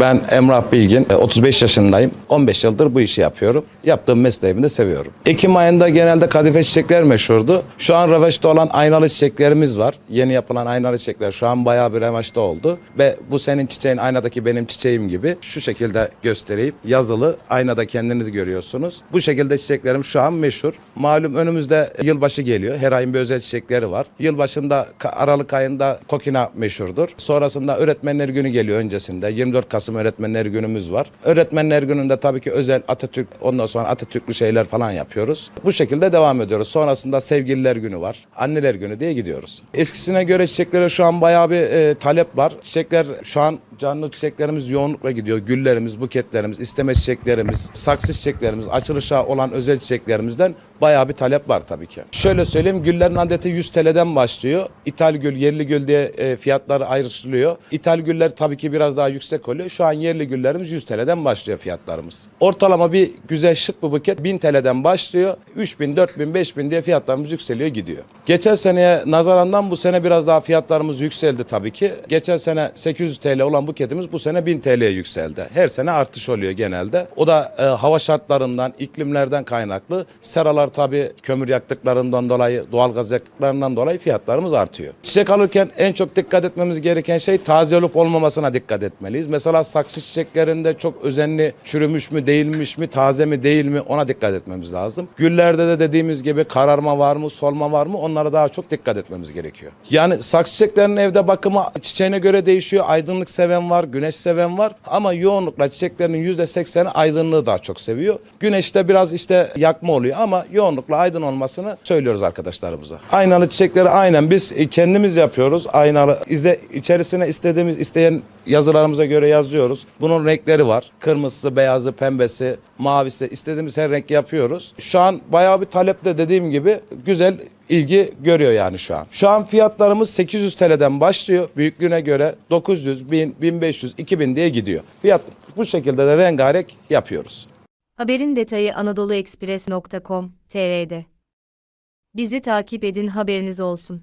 Ben Emrah Bilgin, e, 35 yaşındayım. 15 yıldır bu işi yapıyorum. Yaptığım mesleğimi de seviyorum. Ekim ayında genelde kadife çiçekler meşhurdu. Şu an revaçta olan aynalı çiçeklerimiz var. Yeni yapılan aynalı çiçekler şu an bayağı bir revaçta oldu. Ve bu senin çiçeğin aynadaki benim çiçeğim gibi şu şekilde göstereyim. Yazılı aynada kendiniz görüyorsunuz. Bu şekilde çiçeklerim şu an meşhur. Malum önümüzde yılbaşı geliyor. Her ayın bir özel çiçekleri var. Yılbaşında Aralık ayında kokina meşhurdur. Sonrasında öğretmenler günü geliyor öncesinde. 24 Kasım öğretmenler günümüz var. Öğretmenler gününde tabii ki özel Atatürk ondan sonra Atatürklü şeyler falan yapıyoruz. Bu şekilde devam ediyoruz. Sonrasında sevgililer günü var. Anneler günü diye gidiyoruz. Eskisine göre çiçeklere şu an bayağı bir e, talep var. Çiçekler şu an canlı çiçeklerimiz yoğunlukla gidiyor. Güllerimiz, buketlerimiz, isteme çiçeklerimiz, saksı çiçeklerimiz, açılışa olan özel çiçeklerimizden bayağı bir talep var tabii ki. Şöyle söyleyeyim güllerin adeti 100 TL'den başlıyor. İthal gül, yerli gül diye e, fiyatları ayrışılıyor. İthal güller tabii ki biraz daha yüksek oluyor. Şu an yerli güllerimiz 100 TL'den başlıyor fiyatlarımız. Ortalama bir güzel şık bir buket 1000 TL'den başlıyor. 3000, 4000, 5000 diye fiyatlarımız yükseliyor gidiyor. Geçen seneye nazarandan bu sene biraz daha fiyatlarımız yükseldi tabii ki. Geçen sene 800 TL olan buketimiz bu sene 1000 TL'ye yükseldi. Her sene artış oluyor genelde. O da e, hava şartlarından, iklimlerden kaynaklı. Seralar tabii kömür yaktıklarından dolayı, doğalgaz yaktıklarından dolayı fiyatlarımız artıyor. Çiçek alırken en çok dikkat etmemiz gereken şey taze olup olmamasına dikkat etmeliyiz. Mesela saksı çiçeklerinde çok özenli çürümüş mü, değilmiş mi, taze mi, değil mi ona dikkat etmemiz lazım. Güllerde de dediğimiz gibi kararma var mı, solma var mı onlara daha çok dikkat etmemiz gerekiyor. Yani saksı çiçeklerinin evde bakımı çiçeğine göre değişiyor. Aydınlık seven var, güneş seven var ama yoğunlukla çiçeklerinin %80'i aydınlığı daha çok seviyor. Güneşte biraz işte yakma oluyor ama yoğunlukla aydın olmasını söylüyoruz arkadaşlarımıza. Aynalı çiçekleri aynen biz kendimiz yapıyoruz. Aynalı izle içerisine istediğimiz isteyen yazılarımıza göre yazıyoruz. Bunun renkleri var. Kırmızısı, beyazı, pembesi, mavisi istediğimiz her renk yapıyoruz. Şu an bayağı bir talepte dediğim gibi güzel ilgi görüyor yani şu an. Şu an fiyatlarımız 800 TL'den başlıyor. Büyüklüğüne göre 900, 1000, 1500, 2000 diye gidiyor. Fiyat bu şekilde de rengarenk yapıyoruz. Haberin detayı anadoluexpress.com.tr'de. Bizi takip edin haberiniz olsun.